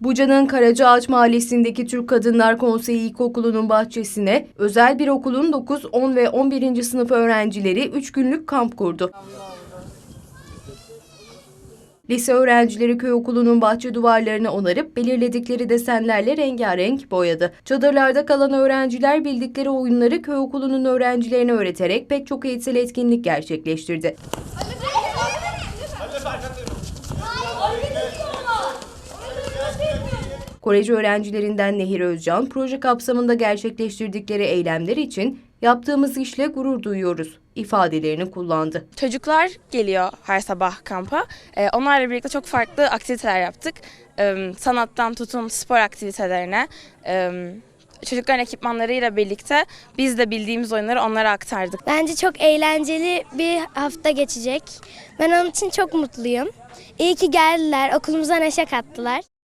Buca'nın Karacaağaç Mahallesi'ndeki Türk Kadınlar Konseyi İlkokulu'nun bahçesine özel bir okulun 9, 10 ve 11. sınıf öğrencileri 3 günlük kamp kurdu. Lise öğrencileri köy okulunun bahçe duvarlarını onarıp belirledikleri desenlerle rengarenk boyadı. Çadırlarda kalan öğrenciler bildikleri oyunları köy okulunun öğrencilerine öğreterek pek çok eğitsel etkinlik gerçekleştirdi. Koleji öğrencilerinden Nehir Özcan, proje kapsamında gerçekleştirdikleri eylemler için yaptığımız işle gurur duyuyoruz ifadelerini kullandı. Çocuklar geliyor her sabah kampa. Ee, onlarla birlikte çok farklı aktiviteler yaptık. Ee, sanattan tutun spor aktivitelerine. Ee, çocukların ekipmanlarıyla birlikte biz de bildiğimiz oyunları onlara aktardık. Bence çok eğlenceli bir hafta geçecek. Ben onun için çok mutluyum. İyi ki geldiler, okulumuza neşe kattılar.